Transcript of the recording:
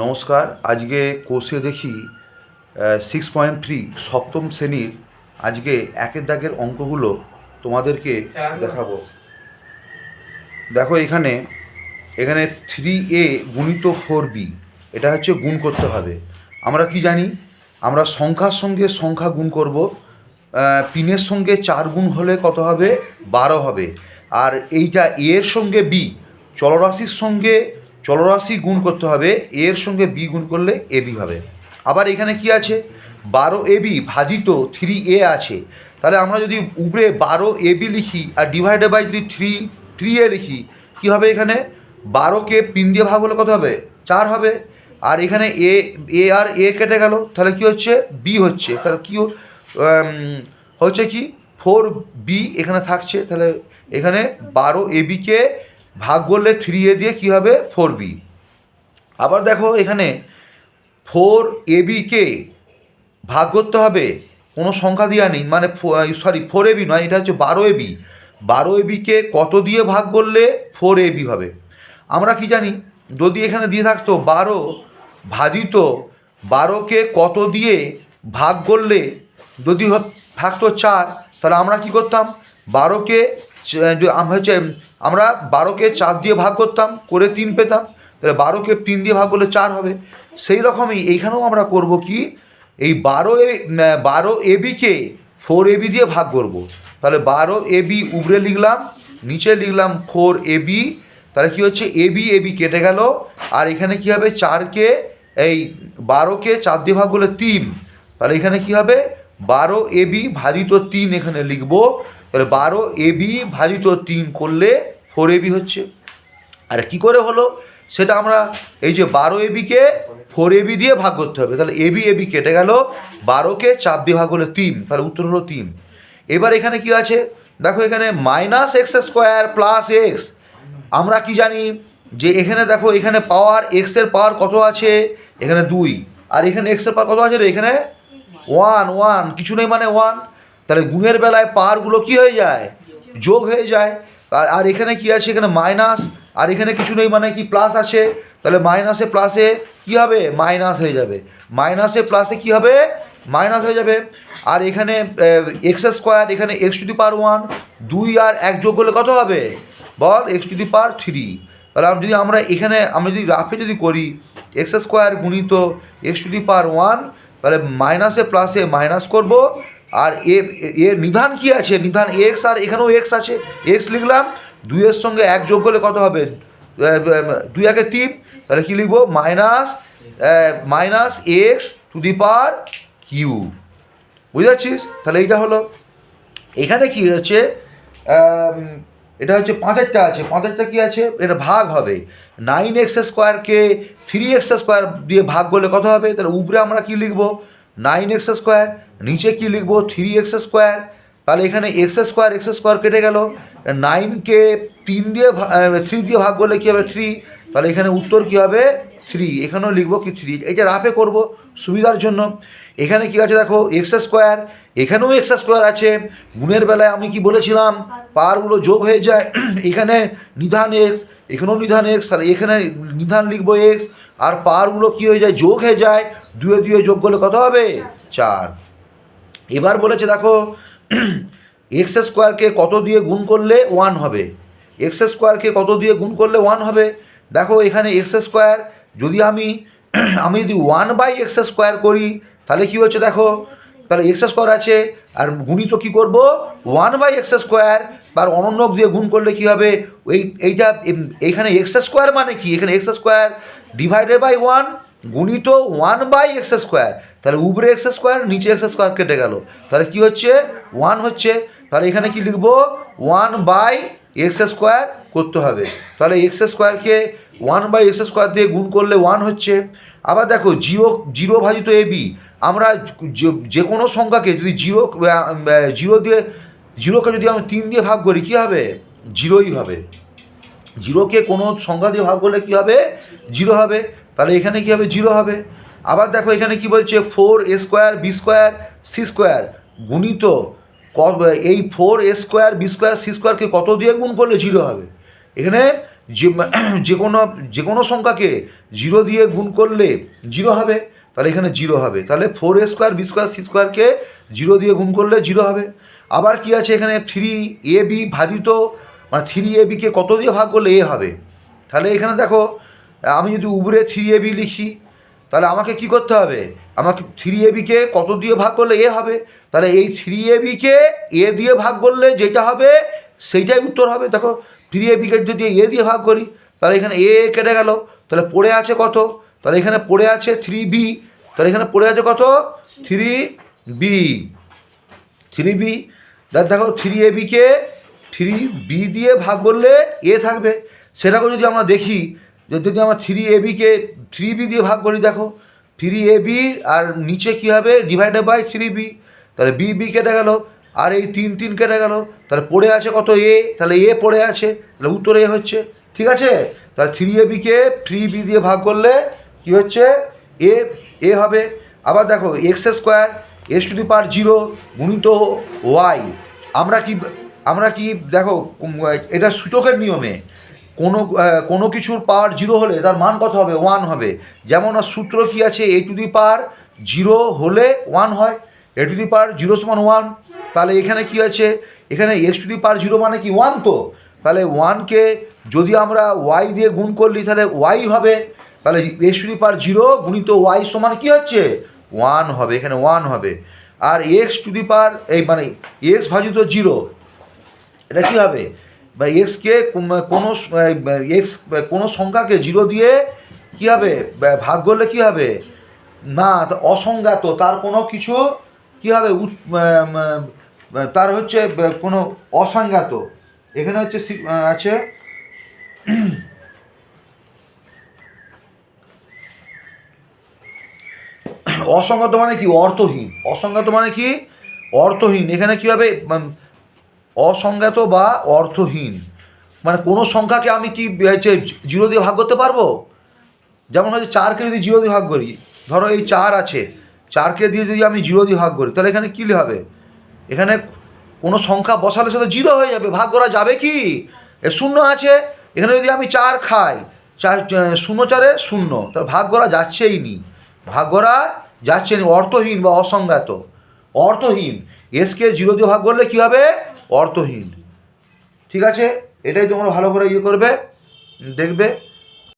নমস্কার, আজকে কোর্সে দেখি সিক্স পয়েন্ট থ্রি সপ্তম শ্রেণির আজকে একের দাগের অঙ্কগুলো তোমাদেরকে দেখাবো। দেখো এখানে এখানে থ্রি এ গুণিত ফোর বি এটা হচ্ছে গুণ করতে হবে। আমরা কি জানি? আমরা সংখ্যার সঙ্গে সংখ্যা গুণ করব তিনের সঙ্গে চার গুণ হলে কত হবে? বারো হবে। আর এইটা এর সঙ্গে বি চলরাশির সঙ্গে চলরাশি গুণ করতে হবে, এর সঙ্গে বি গুণ করলে এ বি হবে। আবার এখানে কি আছে? বারো এ বি ভাজিত থ্রি এ আছে। তাহলে আমরা যদি উপরে বারো এ বি লিখি আর ডিভাইডেড বাই যদি থ্রি থ্রি এ লিখি, কী হবে এখানে? বারোকে তিন দিয়ে ভাগ হলে কত হবে? চার হবে। আর এখানে এ এ আর এ কেটে গেল, তাহলে কি হচ্ছে? বি হচ্ছে। তাহলে কি হচ্ছে কি? ফোর বি এখানে থাকছে। তাহলে এখানে বারো এ বিকে ভাগ করলে থ্রি এ দিয়ে কী হবে? ফোর বি আবার দেখো এখানে ফোর এ বিকে ভাগ করতে হবে। কোনো সংখ্যা দেওয়া নেই। মানে সরি ফোর এবি নয়, এটা হচ্ছে বারো এবি বারো এবিকে কত দিয়ে ভাগ করলে ফোর এবি হবে? আমরা কি জানি? যদি এখানে দিয়ে থাকতো বারো ভাজিত বারোকে কত দিয়ে ভাগ করলে যদি থাকতো চার, তাহলে আমরা কি করতাম? বারোকে চ- যে আম- হচ্ছে আমরা বারোকে চার দিয়ে ভাগ করতাম, করে তিন পেতাম, তাহলে বারোকে তিন দিয়ে ভাগ করলে চার হবে। সেই রকমই এইখানেও আমরা করব কি, এই বারো এ বারো এবিকে ফোর এবি দিয়ে ভাগ করব। তাহলে বারো এবি উপরে লিখলাম, নিচে লিখলাম ফোর এবি তাহলে কি হচ্ছে এবি এবি কেটে গেল, আর এখানে কি হবে, চারকে, এই বারোকে চার দিয়ে ভাগ করলে তিন, তাহলে এখানে কি হবে, বারো এবি ভাজিত তিন এখানে লিখব তাহলে বারো এবি ভাজিত তিন করলে ফোর এবি হচ্ছে। আর কি করে হলো? সেটা আমরা এই যে বারো এবিকে ফোর এবি দিয়ে ভাগ করতে হবে। তাহলে এবি এবি কেটে গেল। বারোকে চার দিয়ে ভাগ হলে তিন। তাহলে উত্তর হলো তিন। এবার এখানে কি আছে? দেখো এখানে minus x square plus x আমরা কি জানি? যে এখানে দেখো, এখানে পাওয়ার এক্সের পাওয়ার কত আছে? এখানে দুই। আর এখানে এক্সের পাওয়ার কত আছে এখানে ওয়ান ওয়ান কিছু নেই মানে ওয়ান তাহলে গুণের বেলায় পাওয়ারগুলো কি হয়ে যায়? যোগ হয়ে যায়। আর আর এখানে কি আছে? এখানে মাইনাস আর এখানে কিছু নেই মানে কি প্লাস আছে? তাহলে মাইনাসে প্লাসে কি হবে? মাইনাস হয়ে যাবে। মাইনাসে প্লাসে কি হবে? মাইনাস হয়ে যাবে। আর এখানে এক্স স্কোয়ার এখানে x to the power one দুই আর এক যোগ করলে কত হবে? বল x to the power three তাহলে আমরা যদি আমরা এখানে আমরা যদি রাফে যদি করি এক্স স্কোয়ার গুণিত x to the power one তাহলে মাইনাসে প্লাসে মাইনাস করব। আর এ এর নিধান কি আছে? নিধান এক্স আর এখানেও এক্স আছে। এক্স লিখলাম, দুইয়ের সঙ্গে এক যোগ করলে কত হবে? দুই একে তিন, তাহলে কী লিখব? Minus minus x to the power Q বুঝতে পারছিস? তাহলে এইটা হলো। এখানে কি হচ্ছে? এটা হচ্ছে পাঁচেরটা আছে। পাঁচেরটা কি আছে? এটা ভাগ হবে। নাইন এক্স স্কোয়ারকে থ্রি এক্স স্কোয়ার দিয়ে ভাগ করলে কত হবে? তাহলে উপরে আমরা কি লিখব? নাইন এক্স স্কোয়ার, নিচে কি লিখব? Three x square. তাহলে এখানে এক্স স্কোয়ার এক্স স্কোয়ার কেটে গেল। নাইনকে তিন দিয়ে থ্রি দিয়ে ভাগ করলে কী হবে? থ্রি। তাহলে এখানে উত্তর কী হবে? থ্রি। এখানেও লিখব কি থ্রি? এটা রাফে করব, সুবিধার জন্য। এখানে কি আছে দেখো? X square. এখানেও এক্স স্কোয়ার আছে। গুণের বেলায় আমি কি বলেছিলাম? পাওয়ারগুলো যোগ হয়ে যায়। এখানে নিধান এক্স, এখানেও নিধান এক্স। তাহলে এখানে নিধান লিখব এক্স। আর পাওয়ারগুলো কী হয়ে যায়? যোগ হয়ে যায়। দুয়ে দুয়ে যোগ করলে কত হবে? চার। এবার বলেছে, দেখো এক্স স্কোয়ারকে কত দিয়ে গুণ করলে ওয়ান হবে? এক্স স্কোয়ারকে কত দিয়ে গুণ করলে ওয়ান হবে? দেখো, এখানে এক্স স্কোয়ার যদি আমি আমি যদি ওয়ান বাই এক্স স্কোয়ার করি, তাহলে কী হচ্ছে দেখো? তাহলে এক্স স্কোয়ার আছে, আর গুণিত কী করব? ওয়ান বাই এক্স স্কোয়ার তার অনন্যক দিয়ে গুণ করলে কী হবে? এই, এইটা এইখানে এক্স স্কোয়ার মানে কি? এখানে x square divided by one গুণিত ওয়ান বাই এক্স স্কোয়ার তাহলে উপরে এক্স স্কোয়ার নিচে এক্স স্কোয়ার কেটে গেল। তাহলে কি হচ্ছে? ওয়ান হচ্ছে। তাহলে এখানে কি লিখব? ওয়ান বাই এক্স স্কোয়ার করতে হবে। তাহলে এক্স স্কোয়ারকে ওয়ান বাই এক্স স্কোয়ার দিয়ে গুণ করলে ওয়ান হচ্ছে। আবার দেখো জিরো জিরো ভাজিত এ বি আমরা যে- কোনো সংখ্যাকে যদি জিরো জিরো দিয়ে জিরোকে যদি আমরা তিন দিয়ে ভাগ করি, কী হবে? জিরোই হবে। জিরোকে কোনো সংখ্যা দিয়ে ভাগ করলে কী হবে? জিরো হবে। তাহলে এখানে কী হবে? জিরো হবে। আবার দেখো এখানে কি বলছে? Four A square, B square, C square. গুণিত এই four A square, B square, C স্কোয়ারকে কত দিয়ে গুণ করলে জিরো হবে? এখানে যে যে কোনো যে কোনো সংখ্যাকে জিরো দিয়ে গুণ করলে জিরো হবে। তাহলে এখানে জিরো হবে। তাহলে four A square, B square, C স্কোয়ারকে জিরো দিয়ে গুণ করলে জিরো হবে। আবার কি আছে এখানে? থ্রি এ বি ভাজিত মানে থ্রি এ বিকে কত দিয়ে ভাগ করলে এ হবে? তাহলে এখানে দেখো, আমি যদি উপরে থ্রি এ বি লিখি, তাহলে আমাকে কি করতে হবে? আমাকে থ্রি এ বিকে কত দিয়ে ভাগ করলে এ হবে? তাহলে এই থ্রি এ বিকে এ দিয়ে ভাগ করলে যেটা হবে, সেইটাই উত্তর হবে। দেখো থ্রি এ বিকে যদি এ দিয়ে ভাগ করি, তাহলে এখানে এ কেটে গেল। তাহলে পড়ে আছে কত? তাহলে এখানে পড়ে আছে থ্রি বি তাহলে এখানে পড়ে আছে কত? থ্রি বি থ্রি বি দেখো থ্রি এ বিকে থ্রি বি দিয়ে ভাগ করলে এ থাকবে। সেটাকে যদি আমরা দেখি, যদি আমরা থ্রি এ বিকে থ্রি বি দিয়ে ভাগ করি, দেখো, থ্রি এ বি আর নিচে কী হবে? ডিভাইডেড বাই থ্রি বি তাহলে বি বি কেটে গেল, আর এই তিন তিন কেটে গেল, তাহলে পড়ে আছে কত এ তাহলে এ পড়ে আছে, তাহলে উত্তর এ হচ্ছে। ঠিক আছে? তাহলে থ্রি এ বিকে থ্রি বি দিয়ে ভাগ করলে কি হচ্ছে? এ এ হবে। আবার দেখো x square S to the power zero গুণিত ওয়াই আমরা কি আমরা কি, দেখো এটা সূচকের নিয়মে। কোনো কোনো কিছুর পাওয়ার জিরো হলে তার মান কত হবে? ওয়ান হবে। যেমন সূত্র কি আছে? A to the power zero হলে ওয়ান হয়। A to the power zero সমান ওয়ান। তাহলে এখানে কি আছে? এখানে x to the power zero মানে কি? ওয়ান তো। তাহলে ওয়ানকে যদি আমরা ওয়াই দিয়ে গুণ করলি, তাহলে ওয়াই হবে। তাহলে x to the power zero গুণিত ওয়াই সমান কি হচ্ছে? ওয়ান হবে। এখানে ওয়ান হবে। আর এক্স টু দি পাওয়ার, এই মানে এক্স ভাজিত জিরো এটা কী হবে বা এক্সকে কোনো এক্স কোনো সংখ্যাকে জিরো দিয়ে কী হবে ভাগ করলে কী হবে না অসংজ্ঞাত, তার কোনো কিছু কী হবে তার হচ্ছে কোনো অসংজ্ঞাত। এখানে হচ্ছে আছে। অসংগত মানে কি? অর্থহীন। অসংগত মানে কি? অর্থহীন। এখানে কী হবে অসংজ্ঞাত বা অর্থহীন। মানে কোনো সংখ্যাকে আমি কি, হচ্ছে, জিরো দিয়ে ভাগ করতে পারব? যেমন হচ্ছে চারকে যদি জিরো দিয়ে ভাগ করি, ধরো এই চার আছে, চারকে দিয়ে যদি আমি জিরো দিয়ে ভাগ করি, তাহলে এখানে কী হবে? এখানে কোনো সংখ্যা বসালে সেটা জিরো হয়ে যাবে, ভাগ করা যাবে কি? এ শূন্য আছে, এখানে যদি আমি চার খাই, চার শূন্য চারে শূন্য, তাহলে ভাগ করা যাচ্ছেই নি। ভাগ করা যাচ্ছে না, অর্থহীন বা অসংজ্ঞাত। অর্থহীন। এসকে জিরো দিয়ে ভাগ করলে কী হবে? অর্থহীন। ঠিক আছে? এটাই তোমরা ভালো করে ইয়ে করবে, দেখবে।